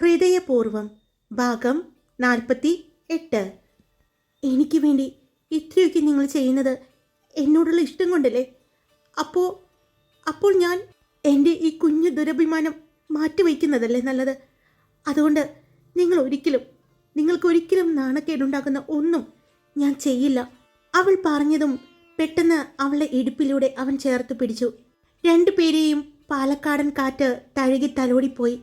ഹൃദയപൂർവം ഭാഗം നാൽപ്പത്തി എട്ട് എനിക്ക് വേണ്ടി ഇത്രയൊക്കെ നിങ്ങൾ ചെയ്യുന്നത് എന്നോടുള്ള ഇഷ്ടം കൊണ്ടല്ലേ? അപ്പോൾ അപ്പോൾ ഞാൻ എന്റെ ഈ കുഞ്ഞു ദുരഭിമാനം മാറ്റിവെക്കുന്നതല്ലേ നല്ലത്? അതുകൊണ്ട് നിങ്ങൾ ഒരിക്കലും നിങ്ങൾക്കൊരിക്കലും നാണക്കേടുണ്ടാക്കുന്ന ഒന്നും ഞാൻ ചെയ്യില്ല. അവൾ പറഞ്ഞതും പെട്ടെന്ന് അവളെ ഇടുപ്പിലൂടെ അവൻ ചേർത്ത് പിടിച്ചു. രണ്ടുപേരെയും പാലക്കാടൻ കാറ്റ് തഴുകി തലോടിപ്പോയി.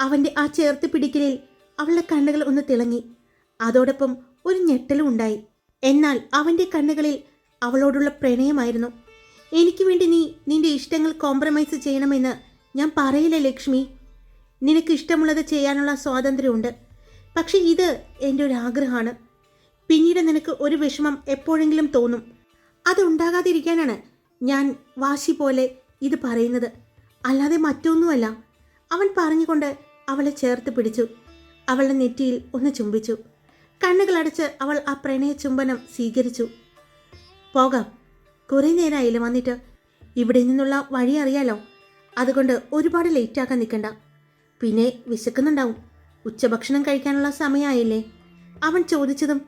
അവന്റെ ആ ചേർത്ത് പിടിക്കലിൽ അവളുടെ കണ്ണുകൾ ഒന്ന് തിളങ്ങി. അതോടൊപ്പം ഒരു ഞെട്ടലും ഉണ്ടായി. എന്നാൽ അവന്റെ കണ്ണുകളിൽ അവളോടുള്ള പ്രണയമായിരുന്നു. എനിക്ക് വേണ്ടി നീ നിന്റെ ഇഷ്ടങ്ങൾ കോംപ്രമൈസ് ചെയ്യണമെന്ന് ഞാൻ പറയില്ല ലക്ഷ്മി? നിനക്ക് ഇഷ്ടമുള്ളത് ചെയ്യാനുള്ള സ്വാതന്ത്ര്യമുണ്ട്. പക്ഷെ ഇത് എന്റെ ഒരു ആഗ്രഹമാണ്. പിന്നീട് നിനക്ക് ഒരു വിഷമം എപ്പോഴെങ്കിലും തോന്നും. അതുണ്ടാകാതിരിക്കാനാണ് ഞാൻ വാശി പോലെ ഇത് പറയുന്നത്. അല്ലാതെ മറ്റൊന്നുമല്ല. അവൻ പറഞ്ഞുകൊണ്ട് അവളെ ചേർത്ത് പിടിച്ചു. അവളുടെ നെറ്റിയിൽ ഒന്ന് ചുംബിച്ചു. കണ്ണുകളടച്ച് അവൾ ആ പ്രണയ ചുംബനം സ്വീകരിച്ചു. പോകാം. കുറേ നേരമായില്ല വന്നിട്ട്. ഇവിടെ നിന്നുള്ള വഴി അറിയാലോ. അതുകൊണ്ട് ഒരുപാട് ലേറ്റാക്കാൻ നിൽക്കണ്ട പിന്നെ വിശക്കുന്നുണ്ടാവും. ഉച്ചഭക്ഷണം കഴിക്കാനുള്ള സമയമായില്ലേ അവൻ ചോദിച്ചതും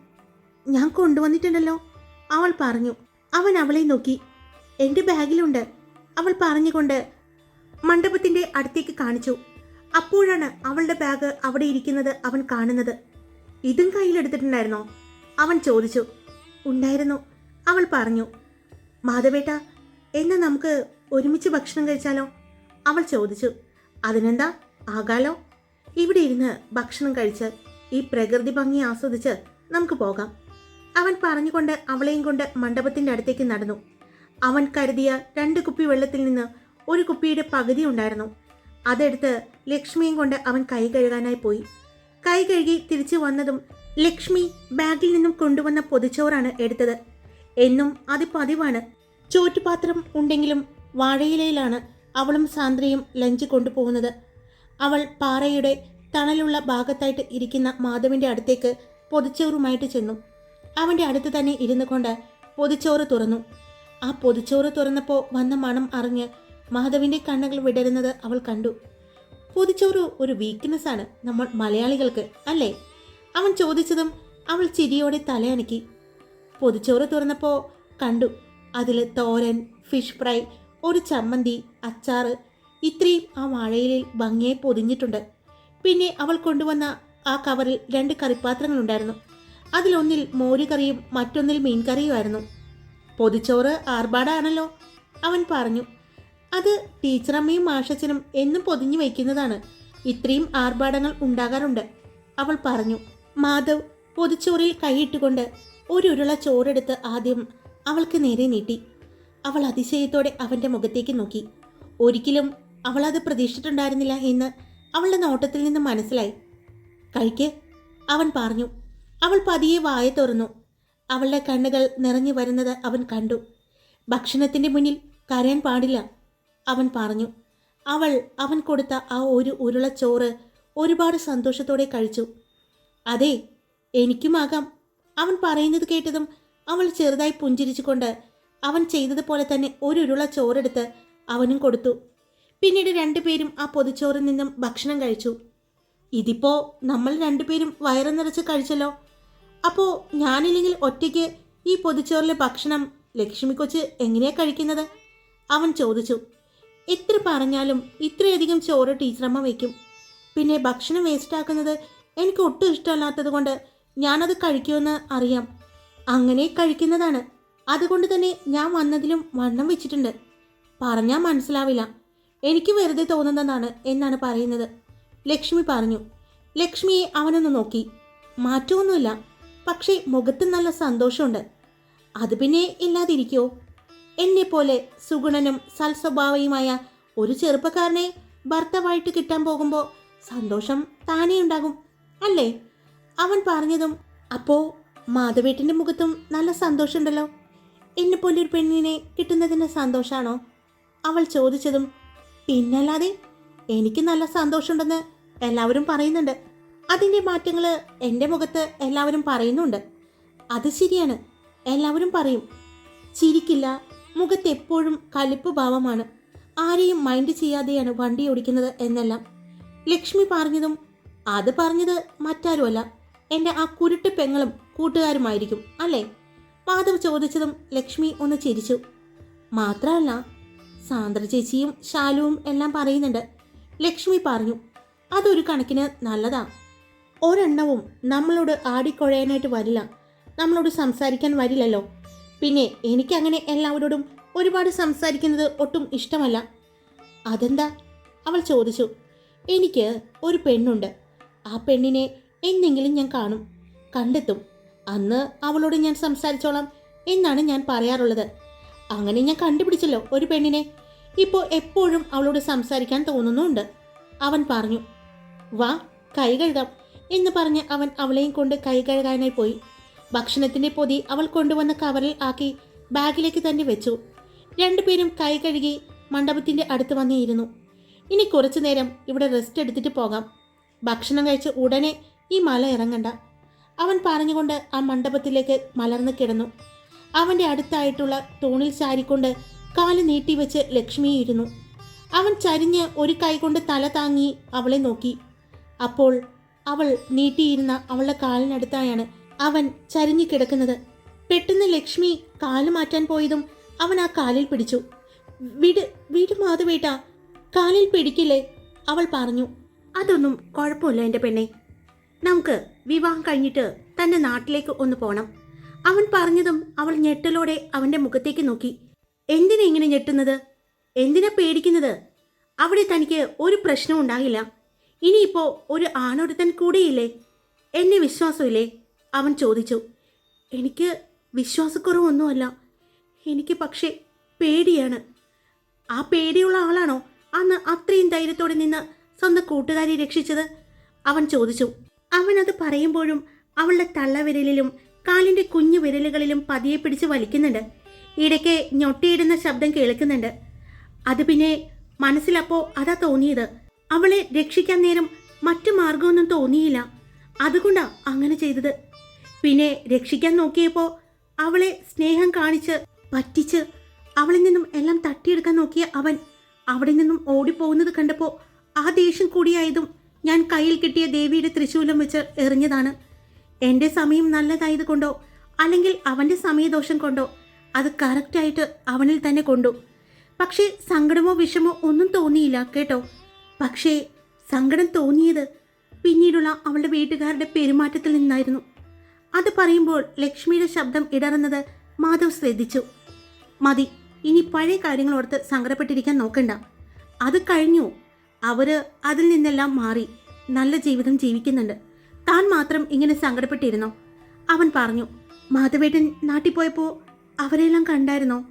ഞാൻ കൊണ്ടുവന്നിട്ടുണ്ടല്ലോ. അവൾ പറഞ്ഞു. അവൻ അവളെ നോക്കി. എന്റെ ബാഗിലുണ്ട്. അവൾ പറഞ്ഞുകൊണ്ട് മണ്ഡപത്തിന്റെ അടുത്തേക്ക് കാണിച്ചു. അപ്പോഴാണ് അവളുടെ ബാഗ് അവിടെ ഇരിക്കുന്നത് അവൻ കാണുന്നത്. ഇതും കയ്യിലെടുത്തിട്ടുണ്ടായിരുന്നോ അവൻ ചോദിച്ചു. ഉണ്ടായിരുന്നു. അവൾ പറഞ്ഞു മാധവേട്ട എന്നാ നമുക്ക് ഒരുമിച്ച് ഭക്ഷണം കഴിച്ചാലോ? അവൾ ചോദിച്ചു അതിനെന്താ ആകാലോ? ഇവിടെ ഇരുന്ന് ഭക്ഷണം കഴിച്ച് ഈ പ്രകൃതി ഭംഗി ആസ്വദിച്ച് നമുക്ക് പോകാം. അവൻ പറഞ്ഞുകൊണ്ട് അവളെയും കൊണ്ട് മണ്ഡപത്തിന്റെ അടുത്തേക്ക് നടന്നു. അവൻ കരുതിയ രണ്ട് കുപ്പി വെള്ളത്തിൽ നിന്ന് ഒരു കുപ്പിയുടെ പകുതി ഉണ്ടായിരുന്നു. അതെടുത്ത് ലക്ഷ്മിയും കൊണ്ട് അവൻ കൈ കഴുകാനായി പോയി. കൈ കഴുകി തിരിച്ചു വന്നതും ലക്ഷ്മി ബാഗിൽ നിന്നും കൊണ്ടുവന്ന പൊതിച്ചോറാണ് എടുത്തത്. എന്നും അത് പതിവാണ്. ചോറ്റുപാത്രം ഉണ്ടെങ്കിലും വാഴയിലയിലാണ് അവളും സാന്ദ്രയും ലഞ്ച് കൊണ്ടുപോകുന്നത്. അവൾ പാറയുടെ തണലുള്ള ഭാഗത്തായിട്ട് ഇരിക്കുന്ന മാധവിന്റെ അടുത്തേക്ക് പൊതിച്ചോറുമായിട്ട് ചെന്നു. അവന്റെ അടുത്ത് തന്നെ ഇരുന്നു കൊണ്ട് പൊതിച്ചോറ് തുറന്നു. ആ പൊതിച്ചോറ് തുറന്നപ്പോൾ വന്ന മണം അറിഞ്ഞ് മാധവിന്റെ കണ്ണുകൾ വിടരുന്നത് അവൾ കണ്ടു. പൊതിച്ചോറ് ഒരു വീക്ക്നെസ് ആണ് നമ്മൾ മലയാളികൾക്ക് അല്ലേ? അവൻ ചോദിച്ചതും അവൾ ചിരിയോടെ തലയണക്കി പൊതിച്ചോറ് തുറന്നപ്പോൾ കണ്ടു. അതിൽ തോരൻ ഫിഷ് ഫ്രൈ ഒരു ചമ്മന്തി അച്ചാറ്. ഇത്രയും ആ വാഴയിലിൽ ഭംഗിയായി പൊതിഞ്ഞിട്ടുണ്ട്. പിന്നെ അവൾ കൊണ്ടുവന്ന ആ കവറിൽ രണ്ട് കറിപ്പാത്രങ്ങളുണ്ടായിരുന്നു അതിലൊന്നിൽ മോരുകറിയും മറ്റൊന്നിൽ മീൻകറിയുമായിരുന്നു. പൊതിച്ചോറ് ആർഭാടാണല്ലോ അവൻ പറഞ്ഞു. അത് ടീച്ചറമ്മയും മാഷച്ചനും എന്നും പൊതിഞ്ഞു വയ്ക്കുന്നതാണ്. ഇത്രയും ആർഭാടങ്ങൾ ഉണ്ടാകാറുണ്ട്. അവൾ പറഞ്ഞു മാധവ് പൊതിച്ചോറിൽ കൈയിട്ടുകൊണ്ട് ഒരു ഉരുള ചോറെടുത്ത് ആദ്യം അവൾക്ക് നേരെ നീട്ടി. അവൾ അതിശയത്തോടെ അവന്റെ മുഖത്തേക്ക് നോക്കി. ഒരിക്കലും അവൾ അത് പ്രതീക്ഷിച്ചിട്ടുണ്ടായിരുന്നില്ല എന്ന് അവളുടെ നോട്ടത്തിൽ നിന്ന് മനസ്സിലായി. കഴിക്ക് അവൻ പറഞ്ഞു. അവൾ പതിയെ വായ തുറന്നു. അവളുടെ കണ്ണുകൾ നിറഞ്ഞു വരുന്നത് അവൻ കണ്ടു. ഭക്ഷണത്തിന്റെ മുന്നിൽ കരയാൻ പാടില്ല. അവൻ പറഞ്ഞു അവൾ അവൻ കൊടുത്ത ആ ഒരു ഉരുള ചോറ് ഒരുപാട് സന്തോഷത്തോടെ കഴിച്ചു. അതെ എനിക്കുമാകാം അവൻ പറയുന്നത് കേട്ടതും അവൾ ചെറുതായി പുഞ്ചിരിച്ചുകൊണ്ട് അവൻ ചെയ്തതുപോലെ തന്നെ ഒരു ഉരുള ചോറെടുത്ത് അവനും കൊടുത്തു. പിന്നീട് രണ്ടുപേരും ആ പൊതിച്ചോറിൽ നിന്നും ഭക്ഷണം കഴിച്ചു. ഇതിപ്പോ നമ്മൾ രണ്ടുപേരും വയറ് നിറച്ച് കഴിച്ചല്ലോ. അപ്പോൾ ഞാനില്ലെങ്കിൽ ഒറ്റയ്ക്ക് ഈ പൊതിച്ചോറിലെ ഭക്ഷണം ലക്ഷ്മി കൊച്ച് എങ്ങനെയാ കഴിക്കുന്നത്? അവൻ ചോദിച്ചു. എത്ര പറഞ്ഞാലും ഇത്രയധികം ചോറ് ടീച്ചറമ്മ വയ്ക്കും പിന്നെ ഭക്ഷണം വേസ്റ്റാക്കുന്നത് എനിക്ക് ഒട്ടും ഇഷ്ടമല്ലാത്തത് കൊണ്ട് ഞാനത് കഴിക്കുമെന്ന് അറിയാം. അങ്ങനെ കഴിക്കുന്നതാണ്. അതുകൊണ്ട് തന്നെ ഞാൻ വന്നതിലും വണ്ണം വെച്ചിട്ടുണ്ട്. പറഞ്ഞാൽ മനസ്സിലാവില്ല. എനിക്ക് വെറുതെ തോന്നുന്നതാണ് എന്നാണ് പറയുന്നത്. ലക്ഷ്മി പറഞ്ഞു. ലക്ഷ്മിയെ അവനൊന്ന് നോക്കി. മാറ്റമൊന്നുമില്ല. പക്ഷേ മുഖത്ത് നല്ല സന്തോഷമുണ്ട്. അത് പിന്നെ ഇല്ലാതിരിക്കോ? എന്നെപ്പോലെ സുഗുണനും സൽസ്വഭാവയുമായ ഒരു ചെറുപ്പക്കാരനെ ഭർത്താവായിട്ട് കിട്ടാൻ പോകുമ്പോൾ സന്തോഷം താനേ ഉണ്ടാകും അല്ലേ? അവൻ പറഞ്ഞതും അപ്പോൾ മാധവേട്ടന്റെ മുഖത്തും നല്ല സന്തോഷമുണ്ടല്ലോ. എന്നെപ്പോലെ ഒരു പെണ്ണിനെ കിട്ടുന്നതിന്റെ സന്തോഷമാണോ അവൾ ചോദിച്ചതും പിന്നല്ലാതെ എനിക്ക് നല്ല സന്തോഷമുണ്ടെന്ന് എല്ലാവരും പറയുന്നുണ്ട്. അതിന്റെ മാറ്റങ്ങൾ എന്റെ മുഖത്ത് എല്ലാവരും പറയുന്നുണ്ട്. അത് ശരിയാണ്. എല്ലാവരും പറയും. ചിരിക്കില്ല. മുഖത്ത് എപ്പോഴും കലിപ്പ് ഭാവമാണ്. ആരെയും മൈൻഡ് ചെയ്യാതെയാണ് വണ്ടി ഓടിക്കുന്നത് എന്നെല്ലാം ലക്ഷ്മി പറഞ്ഞതും അത് പറഞ്ഞത് മറ്റാരുമല്ല. എന്റെ ആ കുരുട്ട് പെങ്ങളും കൂട്ടുകാരുമായിരിക്കും അല്ലേ? മാധവ് ചോദിച്ചതും ലക്ഷ്മി ഒന്ന് ചിരിച്ചു. മാത്രമല്ല സാന്ദ്ര ചേച്ചിയും ശാലുവും എല്ലാം പറയുന്നുണ്ട്. ലക്ഷ്മി പറഞ്ഞു അതൊരു കണക്കിന് നല്ലതാ. ഒരെണ്ണവും നമ്മളോട് ആടിക്കൊഴയാനായിട്ട് വരില്ല. നമ്മളോട് സംസാരിക്കാൻ വരില്ലല്ലോ. പിന്നെ എനിക്കങ്ങനെ എല്ലാവരോടും ഒരുപാട് സംസാരിക്കുന്നത് ഒട്ടും ഇഷ്ടമല്ല. അതെന്താ? അവൾ ചോദിച്ചു. എനിക്ക് ഒരു പെണ്ണുണ്ട്. ആ പെണ്ണിനെ എന്നെങ്കിലും ഞാൻ കാണും കണ്ടെത്തും. അന്ന് അവളോട് ഞാൻ സംസാരിച്ചോളാം എന്നാണ് ഞാൻ പറയാറുള്ളത്. അങ്ങനെ ഞാൻ കണ്ടുപിടിച്ചല്ലോ ഒരു പെണ്ണിനെ. ഇപ്പോൾ എപ്പോഴും അവളോട് സംസാരിക്കാൻ തോന്നുന്നുണ്ട്. അവൻ പറഞ്ഞു വാ കൈ കഴുകാം എന്ന് പറഞ്ഞ് അവൻ അവളെയും കൊണ്ട് കൈ കഴുകാനായി പോയി. ഭക്ഷണത്തിന്റെ പൊതി അവൾ കൊണ്ടുവന്ന കവറിൽ ആക്കി ബാഗിലേക്ക് തന്നെ വെച്ചു. രണ്ടുപേരും കൈ കഴുകി മണ്ഡപത്തിന്റെ അടുത്ത് വന്നിരുന്നു. ഇനി കുറച്ചു നേരം ഇവിടെ റെസ്റ്റ് എടുത്തിട്ട് പോകാം. ഭക്ഷണം കഴിച്ച് ഉടനെ ഈ മല ഇറങ്ങണ്ട. അവൻ പറഞ്ഞുകൊണ്ട് ആ മണ്ഡപത്തിലേക്ക് മലർന്നു കിടന്നു. അവന്റെ അടുത്തായിട്ടുള്ള തൂണിൽ ചാരിക്കൊണ്ട് കാൽ നീട്ടിവെച്ച് ലക്ഷ്മി ഇരുന്നു. അവൻ ചരിഞ്ഞ് ഒരു കൈകൊണ്ട് തല താങ്ങി അവളെ നോക്കി. അപ്പോൾ അവൾ നീട്ടിയിരുന്ന അവളുടെ കാലിനടുത്തായാണ് അവൻ ചരിഞ്ഞു കിടക്കുന്നത്. പെട്ടെന്ന് ലക്ഷ്മി കാൽ മാറ്റാൻ പോയതും അവൻ ആ കാലിൽ പിടിച്ചു. വിട് വിട് മാധവേട്ട. കാലിൽ പിടിക്കില്ലേ? അവൾ പറഞ്ഞു. അതൊന്നും കുഴപ്പമില്ല എന്റെ പെണ്ണെ. നമുക്ക് വിവാഹം കഴിഞ്ഞിട്ട് തന്റെ നാട്ടിലേക്ക് ഒന്ന് പോണം. അവൻ പറഞ്ഞതും അവൾ ഞെട്ടലോടെ അവന്റെ മുഖത്തേക്ക് നോക്കി. എന്തിനെ ഇങ്ങനെ ഞെട്ടുന്നത്? എന്തിനാ പേടിക്കുന്നത്? അവിടെ തനിക്ക് ഒരു പ്രശ്നവും ഉണ്ടാകില്ല. ഇനിയിപ്പോ ഒരു ആണൊരുത്തൻ കൂടിയില്ലേ? എന്നെ വിശ്വാസമില്ലേ? അവൻ ചോദിച്ചു എനിക്ക് വിശ്വാസക്കുറവൊന്നുമല്ല. എനിക്ക് പക്ഷേ പേടിയാണ്. ആ പേടിയുള്ള ആളാണോ? അന്ന് അത്രയും ധൈര്യത്തോടെ നിന്ന് സ്വന്തം കൂട്ടുകാരി രക്ഷിച്ചത്? അവൻ ചോദിച്ചു. അവൻ അത് പറയുമ്പോഴും അവളുടെ തള്ളവിരലിലും കാലിന്റെ കുഞ്ഞു വിരലുകളിലും പതിയെ പിടിച്ച് വലിക്കുന്നുണ്ട്. ഇടയ്ക്ക് ഞൊട്ടിയിടുന്ന ശബ്ദം കേൾക്കുന്നുണ്ട്. അത് പിന്നെ മനസ്സിലപ്പോൾ അതാ തോന്നിയത്. അവളെ രക്ഷിക്കാൻ നേരം മറ്റു മാർഗമൊന്നും തോന്നിയില്ല. അതുകൊണ്ടാ അങ്ങനെ ചെയ്തത്. പിന്നെ രക്ഷിക്കാൻ നോക്കിയപ്പോൾ അവളെ സ്നേഹം കാണിച്ച് പറ്റിച്ച് അവളിൽ നിന്നും എല്ലാം തട്ടിയെടുക്കാൻ നോക്കിയ അവൻ അവിടെ നിന്നും ഓടിപ്പോകുന്നത് കണ്ടപ്പോൾ ആ ദേഷ്യം കൂടിയായതും ഞാൻ കയ്യിൽ കിട്ടിയ ദേവിയുടെ തൃശൂലം വെച്ച് എറിഞ്ഞതാണ്. എന്റെ സമയം നല്ലതായത് കൊണ്ടോ അല്ലെങ്കിൽ അവന്റെ സമയദോഷം കൊണ്ടോ അത് കറക്റ്റായിട്ട് അവനിൽ തന്നെ കൊണ്ടു. പക്ഷേ സങ്കടമോ വിഷമോ ഒന്നും തോന്നിയില്ല കേട്ടോ. പക്ഷേ സങ്കടം തോന്നിയത് പിന്നീടുള്ള അവളുടെ വീട്ടുകാരുടെ പെരുമാറ്റത്തിൽ നിന്നായിരുന്നു. അത് പറയുമ്പോൾ ലക്ഷ്മിയുടെ ശബ്ദം ഇടറുന്നത് മാധവ് ശ്രദ്ധിച്ചു. മതി ഇനി പഴയ കാര്യങ്ങളോർത്ത് സങ്കടപ്പെട്ടിരിക്കാൻ നോക്കണ്ട. അത് കഴിഞ്ഞു. അവർ അതിൽ നിന്നെല്ലാം മാറി. നല്ല ജീവിതം ജീവിക്കുന്നുണ്ട്. താൻ മാത്രം ഇങ്ങനെ സങ്കടപ്പെട്ടിരുന്നോ? അവൻ പറഞ്ഞു മാധവേട്ടൻ നാട്ടിൽ പോയപ്പോൾ അവരെല്ലാം കണ്ടായിരുന്നോ?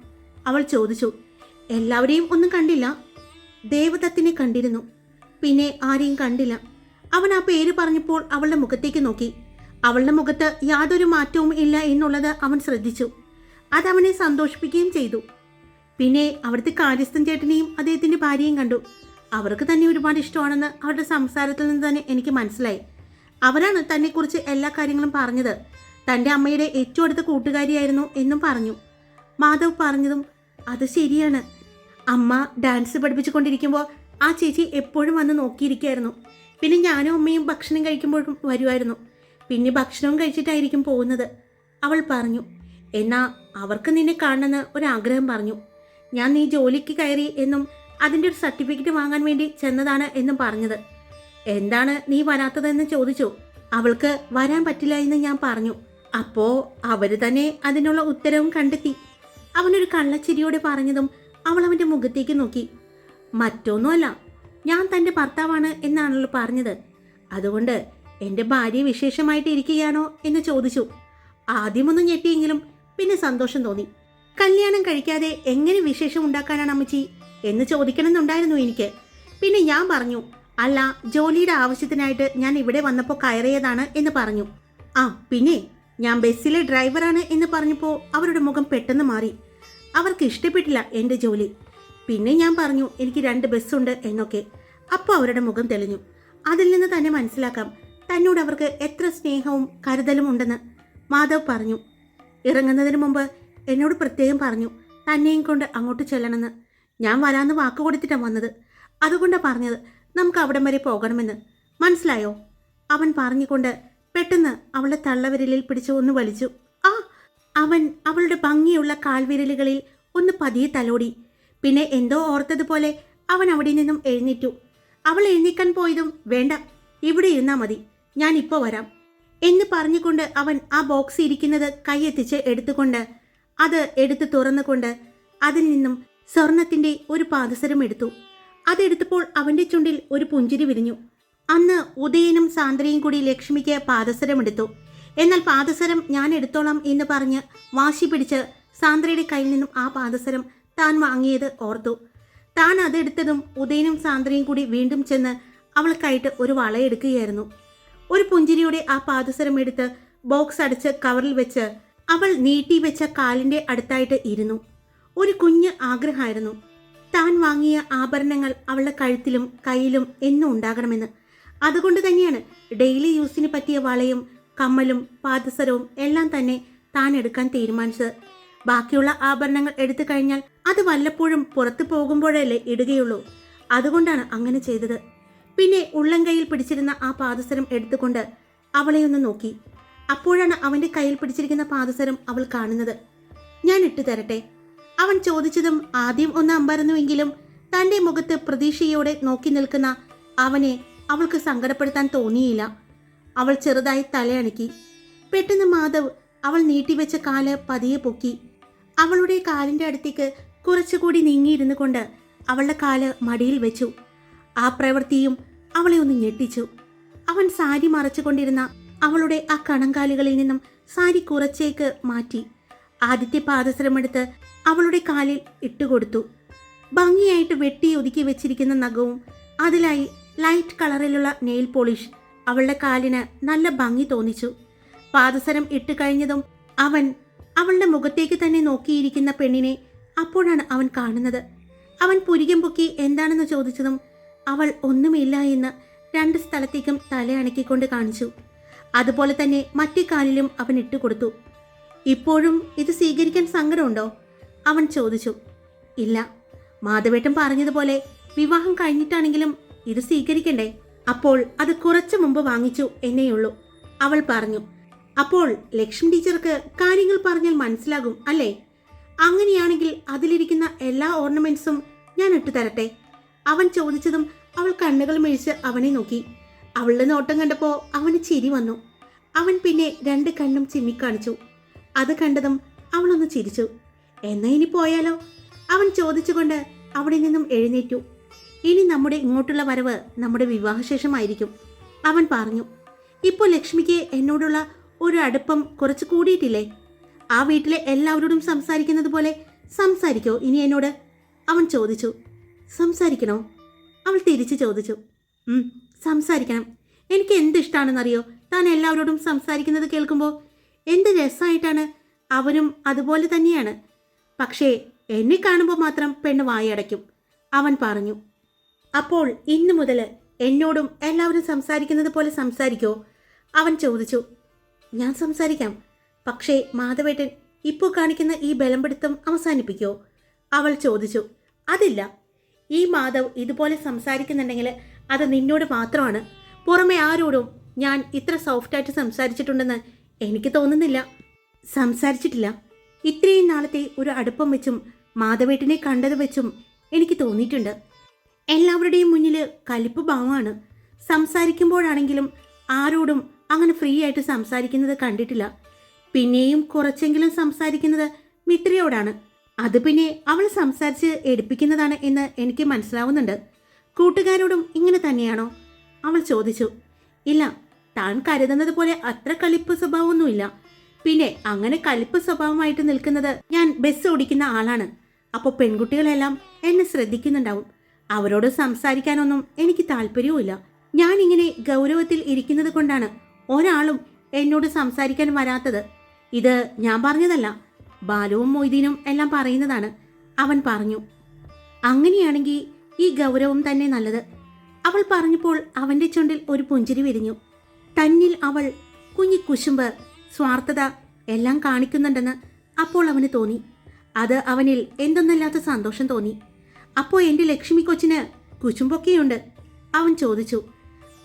അവൾ ചോദിച്ചു എല്ലാവരെയും ഒന്നും കണ്ടില്ല. ദേവദത്തിനെ കണ്ടിരുന്നു. പിന്നെ ആരെയും കണ്ടില്ല. അവൻ ആ പേര് പറഞ്ഞപ്പോൾ അവളുടെ മുഖത്തേക്ക് നോക്കി. അവളുടെ മുഖത്ത് യാതൊരു മാറ്റവും ഇല്ല എന്നുള്ളത് അവൻ ശ്രദ്ധിച്ചു. അതവനെ സന്തോഷിപ്പിക്കുകയും ചെയ്തു. പിന്നെ അവിടുത്തെ കാര്യസ്ഥൻ ചേട്ടനെയും അദ്ദേഹത്തിന്റെ ഭാര്യയും കണ്ടു. അവർക്ക് തന്നെ ഒരുപാട് ഇഷ്ടമാണെന്ന് അവരുടെ സംസാരത്തിൽ നിന്ന് തന്നെ എനിക്ക് മനസ്സിലായി. അവരാണ് തന്നെക്കുറിച്ച് എല്ലാ കാര്യങ്ങളും പറഞ്ഞത്. തന്റെ അമ്മയുടെ ഏറ്റവും അടുത്ത കൂട്ടുകാരിയായിരുന്നു എന്നും പറഞ്ഞു. മാധവ് പറഞ്ഞതും അത് ശരിയാണ്. അമ്മ ഡാൻസ് പഠിപ്പിച്ചുകൊണ്ടിരിക്കുമ്പോൾ ആ ചേച്ചി എപ്പോഴും വന്ന് നോക്കിയിരിക്കുമായിരുന്നു പിന്നെ ഞാനും അമ്മയും ഭക്ഷണം കഴിക്കുമ്പോഴും വരുമായിരുന്നു. പിന്നെ ഭക്ഷണവും കഴിച്ചിട്ടായിരിക്കും പോകുന്നത്. അവൾ പറഞ്ഞു എന്നാ അവർക്ക് നിന്നെ കാണണമെന്ന് ഒരാഗ്രഹം പറഞ്ഞു. ഞാൻ നീ ജോലിക്ക് കയറി എന്നും അതിന്റെ ഒരു സർട്ടിഫിക്കറ്റ് വാങ്ങാൻ വേണ്ടി ചെന്നതാണ് എന്നും പറഞ്ഞത്. എന്താണ് നീ വരാത്തതെന്ന് ചോദിച്ചു. അവൾക്ക് വരാൻ പറ്റില്ല എന്ന് ഞാൻ പറഞ്ഞു. അപ്പോൾ അവർ തന്നെ അതിനുള്ള ഉത്തരവും കണ്ടെത്തി. അവനൊരു കള്ളച്ചിരിയോടെ പറഞ്ഞതും അവൾ അവന്റെ മുഖത്തേക്ക് നോക്കി. മറ്റൊന്നുമല്ല ഞാൻ തന്റെ ഭർത്താവാണ് എന്നാണല്ലോ പറഞ്ഞത്. അതുകൊണ്ട് എന്റെ ഭാര്യ വിശേഷമായിട്ട് ഇരിക്കുകയാണോ എന്ന് ചോദിച്ചു. ആദ്യമൊന്നും ഞെട്ടിയെങ്കിലും പിന്നെ സന്തോഷം തോന്നി. കല്യാണം കഴിക്കാതെ എങ്ങനെ വിശേഷം ഉണ്ടാക്കാനാണ് അമ്മച്ചി എന്ന് ചോദിക്കണമെന്നുണ്ടായിരുന്നു എനിക്ക്. പിന്നെ ഞാൻ പറഞ്ഞു അല്ല ജോലിയുടെ ആവശ്യത്തിനായിട്ട് ഞാൻ ഇവിടെ വന്നപ്പോൾ കയറിയതാണ് എന്ന് പറഞ്ഞു. ആ പിന്നെ ഞാൻ ബസ്സിലെ ഡ്രൈവറാണ് എന്ന് പറഞ്ഞപ്പോൾ അവരുടെ മുഖം പെട്ടെന്ന് മാറി. അവർക്ക് ഇഷ്ടപ്പെട്ടില്ല എന്റെ ജോലി. പിന്നെ ഞാൻ പറഞ്ഞു എനിക്ക് രണ്ട് ബസ്സുണ്ട് എന്നൊക്കെ. അപ്പോൾ അവരുടെ മുഖം തെളിഞ്ഞു. അതിൽ നിന്ന് തന്നെ മനസ്സിലാക്കാം തന്നോട് അവർക്ക് എത്ര സ്നേഹവും കരുതലും ഉണ്ടെന്ന് മാധവ് പറഞ്ഞു. ഇറങ്ങുന്നതിന് മുമ്പ് എന്നോട് പ്രത്യേകം പറഞ്ഞു തന്നെയും കൊണ്ട് അങ്ങോട്ട് ചെല്ലണമെന്ന്. ഞാൻ വരാമെന്ന് വാക്ക് കൊടുത്തിട്ടാണ് വന്നത്. അതുകൊണ്ട് പറഞ്ഞത് നമുക്ക് അവിടം വരെ പോകണമെന്ന്. മനസ്സിലായോ? അവൻ പറഞ്ഞുകൊണ്ട് പെട്ടെന്ന് അവളുടെ തള്ളവിരലിൽ പിടിച്ച് ഒന്ന് വലിച്ചു. ആ അവൻ അവളുടെ ഭംഗിയുള്ള കാൽവിരലുകളിൽ ഒന്ന് പതിയെ തലോടി. പിന്നെ എന്തോ ഓർത്തതുപോലെ അവൻ അവിടെ നിന്നും എഴുന്നേറ്റു. അവൾ എഴുന്നേക്കാൻ പോയതും വേണ്ട ഇവിടെ ഇരുന്നാൽ മതി. ഞാൻ ഇപ്പോൾ വരാം. എന്ന് പറഞ്ഞുകൊണ്ട് അവൻ ആ ബോക്സ് ഇരിക്കുന്നത് കൈയെത്തിച്ച് എടുത്തുകൊണ്ട് അത് എടുത്ത് തുറന്നുകൊണ്ട് അതിൽ നിന്നും സ്വർണത്തിന്റെ ഒരു പാദസരം എടുത്തു. അതെടുത്തപ്പോൾ അവന്റെ ചുണ്ടിൽ ഒരു പുഞ്ചിരി വിരിഞ്ഞു. അന്ന് ഉദയനും സാന്ദ്രയും കൂടി ലക്ഷ്മിക്ക് പാദസരം എടുത്തു. എന്നാൽ പാദസരം ഞാൻ എടുത്തോളാം എന്ന് പറഞ്ഞ് വാശി പിടിച്ച് സാന്ദ്രയുടെ കയ്യിൽ നിന്നും ആ പാദസരം താൻ വാങ്ങിയത് ഓർത്തു. താൻ അതെടുത്തതും ഉദയനും സാന്ദ്രയും കൂടി വീണ്ടും ചെന്ന് അവൾക്കായിട്ട് ഒരു വളയെടുക്കുകയായിരുന്നു ഒരു പുഞ്ചിരിയോടെ ആ പാദസരം എടുത്ത് ബോക്സ് അടച്ച് കവറിൽ വെച്ച് അവൾ നീട്ടി വെച്ച കാലിന്റെ അടുത്തായിട്ട് ഇരുന്നു. ഒരു കുഞ്ഞ് ആഗ്രഹമായിരുന്നു. താൻ വാങ്ങിയ ആഭരണങ്ങൾ അവളുടെ കഴുത്തിലും കയ്യിലും എന്നും ഉണ്ടാകണമെന്ന്. അതുകൊണ്ട് തന്നെയാണ് ഡെയിലി യൂസിന് പറ്റിയ വളയും കമ്മലും പാദസരവും എല്ലാം തന്നെ താൻ എടുക്കാൻ തീരുമാനിച്ചത്. ബാക്കിയുള്ള ആഭരണങ്ങൾ എടുത്തു കഴിഞ്ഞാൽ അത് വല്ലപ്പോഴും പുറത്തു പോകുമ്പോഴല്ലേ ഇടുകയുള്ളൂ. അതുകൊണ്ടാണ് അങ്ങനെ ചെയ്തത്. പിന്നെ ഉള്ളംകൈയിൽ പിടിച്ചിരുന്ന ആ പാദസരം എടുത്തുകൊണ്ട് അവളെ ഒന്ന് നോക്കി. അപ്പോഴാണ് അവന്റെ കയ്യിൽ പിടിച്ചിരിക്കുന്ന പാദസരം അവൾ കാണുന്നത്. ഞാൻ ഇട്ടു തരട്ടെ. അവൻ ചോദിച്ചതും ആദ്യം ഒന്ന് അമ്പരന്നുവെങ്കിലും തന്റെ മുഖത്ത് പ്രതീക്ഷയോടെ നോക്കി നിൽക്കുന്ന അവനെ അവൾക്ക് സങ്കടപ്പെടുത്താൻ തോന്നിയില്ല. അവൾ ചെറുതായി തലയണക്കി. പെട്ടെന്ന് മാധവ് അവൾ നീട്ടിവെച്ച കാൽ പതിയെ പൊക്കി. അവളുടെ കാലിന്റെ അടുത്തേക്ക് കുറച്ചുകൂടി നീങ്ങിയിരുന്നു കൊണ്ട് അവളുടെ കാൽ മടിയിൽ വെച്ചു. ആ പ്രവൃത്തിയും അവളെ ഒന്ന് ഞെട്ടിച്ചു. അവൻ സാരി മറച്ചുകൊണ്ടിരുന്ന അവളുടെ ആ കണങ്കാലുകളിൽ നിന്നും സാരി കുറച്ചേക്ക് മാറ്റി. ആദ്യത്തെ പാദസരമെടുത്ത് അവളുടെ കാലിൽ ഇട്ടുകൊടുത്തു. ഭംഗിയായിട്ട് വെട്ടി ഒതുക്കി വെച്ചിരിക്കുന്ന നഖവും അതിലായി ലൈറ്റ് കളറിലുള്ള നെയിൽ പോളിഷ് അവളുടെ കാലിന് നല്ല ഭംഗി തോന്നിച്ചു. പാദസരം ഇട്ട് കഴിഞ്ഞതും അവൻ അവളുടെ മുഖത്തേക്ക് തന്നെ നോക്കിയിരിക്കുന്ന പെണ്ണിനെ അപ്പോഴാണ് അവൻ കാണുന്നത്. അവൻ പുരികം പൊക്കി എന്താണെന്ന് ചോദിച്ചതും അവൾ ഒന്നുമില്ല എന്ന് രണ്ട് സ്ഥലത്തേക്കും തലയണക്കിക്കൊണ്ട് കാണിച്ചു. അതുപോലെ തന്നെ മറ്റേ കാലിലും അവൻ ഇട്ടുകൊടുത്തു ഇപ്പോഴും ഇത് സ്വീകരിക്കാൻ സങ്കടമുണ്ടോ? അവൻ ചോദിച്ചു. ഇല്ല. മാധവേട്ടൻ പറഞ്ഞതുപോലെ വിവാഹം കഴിഞ്ഞിട്ടാണെങ്കിലും ഇത് സ്വീകരിക്കണ്ടേ? അപ്പോൾ അത് കുറച്ചു മുമ്പ് വാങ്ങിച്ചു എന്നേയുള്ളൂ. അവൾ പറഞ്ഞു. അപ്പോൾ ലക്ഷ്മി ടീച്ചർക്ക് കാര്യങ്ങൾ പറഞ്ഞാൽ മനസ്സിലാകും അല്ലേ? അങ്ങനെയാണെങ്കിൽ അതിലിരിക്കുന്ന എല്ലാ ഓർണമെന്റ്സും ഞാൻ ഇട്ടു തരട്ടെ അവൻ ചോദിച്ചതും അവൾ കണ്ണുകൾ മിഴിച്ച് അവനെ നോക്കി. അവളുടെ നോട്ടം കണ്ടപ്പോൾ അവന് ചിരി വന്നു. അവൻ പിന്നെ രണ്ട് കണ്ണും ചിമ്മിക്കാണിച്ചു അത് കണ്ടതും അവളൊന്ന് ചിരിച്ചു. എന്നാ ഇനി പോയാലോ? അവൻ ചോദിച്ചുകൊണ്ട് അവിടെ നിന്നും എഴുന്നേറ്റു. ഇനി നമ്മുടെ ഇങ്ങോട്ടുള്ള വരവ് നമ്മുടെ വിവാഹശേഷമായിരിക്കും അവൻ പറഞ്ഞു. ഇപ്പോൾ ലക്ഷ്മിക്ക് എന്നോടുള്ള ഒരു അടുപ്പം കുറച്ച് കൂടിയിട്ടില്ലേ? ആ വീട്ടിലെ എല്ലാവരോടും സംസാരിക്കുന്നത് പോലെ സംസാരിക്കോ ഇനി എന്നോട്? അവൻ ചോദിച്ചു. സംസാരിക്കണോ? അവൾ തിരിച്ചു ചോദിച്ചു "ഉം, സംസാരിക്കണം. എനിക്ക് എന്ത് ഇഷ്ടമാണെന്നറിയോ താൻ എല്ലാവരോടും സംസാരിക്കുന്നത് കേൾക്കുമ്പോൾ എന്ത് രസമായിട്ടാണ് അവനും അതുപോലെ തന്നെയാണ്. പക്ഷേ എന്നെ കാണുമ്പോൾ മാത്രം പെണ്ണ് വായടയ്ക്കും അവൻ പറഞ്ഞു. അപ്പോൾ ഇന്നു മുതൽ എന്നോടും എല്ലാവരും സംസാരിക്കുന്നത് പോലെ സംസാരിക്കോ? അവൻ ചോദിച്ചു. ഞാൻ സംസാരിക്കാം. പക്ഷേ മാധവേട്ടൻ ഇപ്പോൾ കാണിക്കുന്ന ഈ ബലംപിടുത്തം അവസാനിപ്പിക്കോ? അവൾ ചോദിച്ചു. അതില്ല. ഈ മാധവ് ഇതുപോലെ സംസാരിക്കുന്നുണ്ടെങ്കിൽ അത് നിന്നോട് മാത്രമാണ്. പുറമെ ആരോടും ഞാൻ ഇത്ര സോഫ്റ്റായിട്ട് സംസാരിച്ചിട്ടുണ്ടെന്ന് എനിക്ക് തോന്നുന്നില്ല. സംസാരിച്ചിട്ടില്ല. ഇത്രയും നാളത്തെ ഒരു അടുപ്പം വെച്ചും മാധവേട്ടിനെ കണ്ടത് വെച്ചും എനിക്ക് തോന്നിയിട്ടുണ്ട്. എല്ലാവരുടെയും മുന്നിൽ കലിപ്പ് ഭാവമാണ്. സംസാരിക്കുമ്പോഴാണെങ്കിലും ആരോടും അങ്ങനെ ഫ്രീ ആയിട്ട് സംസാരിക്കുന്നത് കണ്ടിട്ടില്ല. പിന്നെയും കുറച്ചെങ്കിലും സംസാരിക്കുന്നത് മിത്രയോടാണ്. അത് പിന്നെ അവൾ സംസാരിച്ച് എടുപ്പിക്കുന്നതാണ് എന്ന് എനിക്ക് മനസ്സിലാവുന്നുണ്ട്. കൂട്ടുകാരോടും ഇങ്ങനെ തന്നെയാണോ? അവൾ ചോദിച്ചു. ഇല്ല താൻ കരുതുന്നത് പോലെ അത്ര കളിപ്പ് സ്വഭാവമൊന്നുമില്ല. പിന്നെ അങ്ങനെ കലിപ്പ് സ്വഭാവമായിട്ട് നിൽക്കുന്നത് ഞാൻ ബസ് ഓടിക്കുന്ന ആളാണ്. അപ്പോൾ പെൺകുട്ടികളെല്ലാം എന്നെ ശ്രദ്ധിക്കുന്നുണ്ടാവും. അവരോട് സംസാരിക്കാനൊന്നും എനിക്ക് താല്പര്യവുമില്ല. ഞാൻ ഇങ്ങനെ ഗൗരവത്തിൽ ഇരിക്കുന്നത് കൊണ്ടാണ് ഒരാളും എന്നോട് സംസാരിക്കാൻ വരാത്തത്. ഇത് ഞാൻ പറഞ്ഞതല്ല. ബാലുവും മൊയ്തീനും എല്ലാം പറയുന്നതാണ്. അവൻ പറഞ്ഞു അങ്ങനെയാണെങ്കിൽ ഈ ഗൗരവം തന്നെ നല്ലത്. അവൾ പറഞ്ഞപ്പോൾ അവന്റെ ചുണ്ടിൽ ഒരു പുഞ്ചിരി വിരിഞ്ഞു. തന്നിൽ അവൾ കുഞ്ഞി കുശുമ്പ് സ്വാർത്ഥത എല്ലാം കാണിക്കുന്നുണ്ടെന്ന് അപ്പോൾ അവന് തോന്നി. അത് അവനിൽ എന്തെന്നല്ലാത്ത സന്തോഷം തോന്നി. അപ്പോൾ എന്റെ ലക്ഷ്മി കൊച്ചിന് കുശുമ്പൊക്കെയുണ്ട്? അവൻ ചോദിച്ചു.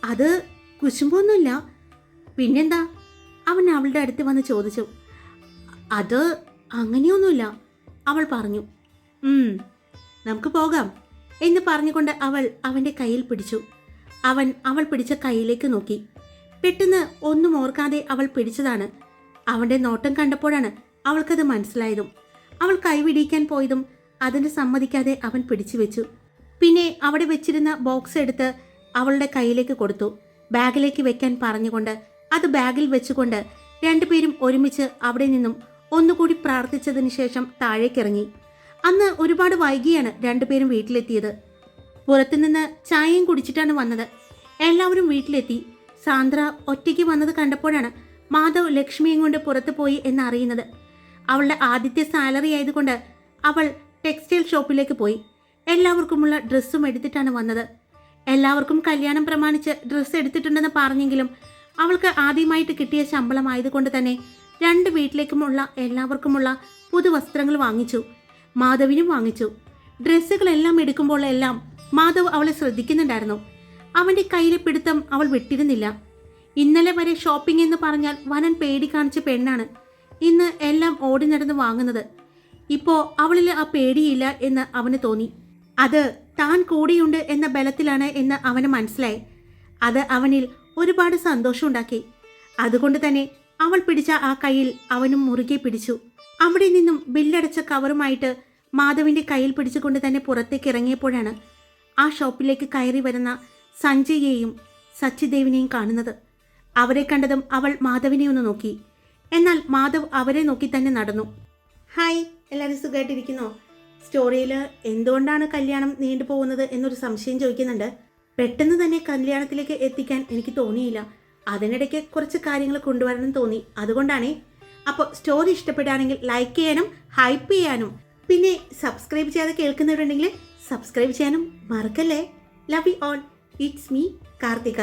അത് കുശുമ്പൊന്നുമില്ല. പിന്നെന്താ? അവൻ അവളുടെ അടുത്ത് വന്ന് ചോദിച്ചു. അത് അങ്ങനെയൊന്നുമില്ല. അവൾ പറഞ്ഞു "ഉം, നമുക്ക് പോകാം എന്ന് പറഞ്ഞുകൊണ്ട് അവൾ അവന്റെ കയ്യിൽ പിടിച്ചു. അവൻ അവൾ പിടിച്ച കൈയിലേക്ക് നോക്കി. പെട്ടെന്ന് ഒന്നും ഓർക്കാതെ അവൾ പിടിച്ചതാണ്. അവന്റെ നോട്ടം കണ്ടപ്പോഴാണ് അവൾക്കത് മനസ്സിലായതും. അവൾ കൈവിടിയിക്കാൻ പോയതും അതിന് സമ്മതിക്കാതെ അവൻ പിടിച്ചു വെച്ചു. പിന്നെ അവിടെ വെച്ചിരുന്ന ബോക്സ് എടുത്ത് അവളുടെ കയ്യിലേക്ക് കൊടുത്തു. ബാഗിലേക്ക് വെക്കാൻ പറഞ്ഞുകൊണ്ട് അത് ബാഗിൽ വെച്ചുകൊണ്ട് രണ്ടുപേരും ഒരുമിച്ച് അവിടെ നിന്നും ഒന്നുകൂടി പ്രാർത്ഥിച്ചതിന് ശേഷം താഴേക്കിറങ്ങി. അന്ന് ഒരുപാട് വൈകിയാണ് രണ്ടുപേരും വീട്ടിലെത്തിയത്. പുറത്തുനിന്ന് ചായയും കുടിച്ചിട്ടാണ് വന്നത്. എല്ലാവരും വീട്ടിലെത്തി. സാന്ദ്ര ഒറ്റയ്ക്ക് വന്നത് കണ്ടപ്പോഴാണ് മാധവ് ലക്ഷ്മിയും കൊണ്ട് പുറത്തു പോയി എന്നറിയുന്നത്. അവളുടെ ആദ്യത്തെ സാലറി ആയതുകൊണ്ട് അവൾ ടെക്സ്റ്റൈൽ ഷോപ്പിലേക്ക് പോയി. എല്ലാവർക്കുമുള്ള ഡ്രസ്സും എടുത്തിട്ടാണ് വന്നത്. എല്ലാവർക്കും കല്യാണം പ്രമാണിച്ച് ഡ്രസ്സ് എടുത്തിട്ടുണ്ടെന്ന് പറഞ്ഞെങ്കിലും അവൾക്ക് ആദ്യമായിട്ട് കിട്ടിയ ശമ്പളം ആയതുകൊണ്ട് തന്നെ രണ്ട് വീട്ടിലേക്കുമുള്ള എല്ലാവർക്കുമുള്ള പുതുവസ്ത്രങ്ങൾ വാങ്ങിച്ചു. മാധവിനും വാങ്ങിച്ചു. ഡ്രസ്സുകളെല്ലാം എടുക്കുമ്പോൾ എല്ലാം മാധവ് അവളെ ശ്രദ്ധിക്കുന്നുണ്ടായിരുന്നു. അവന്റെ കയ്യിലെ പിടുത്തം അവൾ വിട്ടിരുന്നില്ല. ഇന്നലെ വരെ ഷോപ്പിംഗ് എന്ന് പറഞ്ഞാൽ വനൻ പേടി കാണിച്ച പെണ്ണാണ്. ഇന്ന് എല്ലാം ഓടി നടന്ന് വാങ്ങുന്നത്. ഇപ്പോ അവളിൽ ആ പേടിയില്ല എന്ന് അവന് തോന്നി. അത് താൻ കൂടിയുണ്ട് എന്ന ബലത്തിലാണ് എന്ന് അവന് മനസ്സിലായി. അത് അവനിൽ ഒരുപാട് സന്തോഷമുണ്ടാക്കി. അതുകൊണ്ട് തന്നെ അവൾ പിടിച്ച ആ കയ്യിൽ അവനും മുറുകെ പിടിച്ചു. അവിടെ നിന്നും ബില്ലടച്ച കവറുമായിട്ട് മാധവിന്റെ കയ്യിൽ പിടിച്ചുകൊണ്ട് തന്നെ പുറത്തേക്ക് ഇറങ്ങിയപ്പോഴാണ് ആ ഷോപ്പിലേക്ക് കയറി വരുന്ന സഞ്ജയെയും സച്ചിദേവിനെയും കാണുന്നത്. അവരെ കണ്ടതും അവൾ മാധവിനെ ഒന്ന് നോക്കി. എന്നാൽ മാധവ് അവരെ നോക്കി തന്നെ നടന്നു. ഹായ് എല്ലാവരും സുഖമായിട്ടിരിക്കുന്നോ സ്റ്റോറിയിൽ എന്തുകൊണ്ടാണ് കല്യാണം നീണ്ടുപോകുന്നത് എന്നൊരു സംശയം ചോദിക്കുന്നുണ്ട്. പെട്ടെന്ന് തന്നെ കല്യാണത്തിലേക്ക് എത്തിക്കാൻ എനിക്ക് തോന്നിയില്ല. അതിനിടയ്ക്ക് കുറച്ച് കാര്യങ്ങൾ കൊണ്ടുവരണം തോന്നി. അതുകൊണ്ടാണ്. അപ്പോൾ സ്റ്റോറി ഇഷ്ടപ്പെടുകയാണെങ്കിൽ ലൈക്ക് ചെയ്യാനും ഹൈപ്പ് ചെയ്യാനും പിന്നെ സബ്സ്ക്രൈബ് ചെയ്യാതെ കേൾക്കുന്നവരുണ്ടെങ്കിൽ സബ്സ്ക്രൈബ് ചെയ്യാനും മറക്കല്ലേ. Love you all it's me Karthika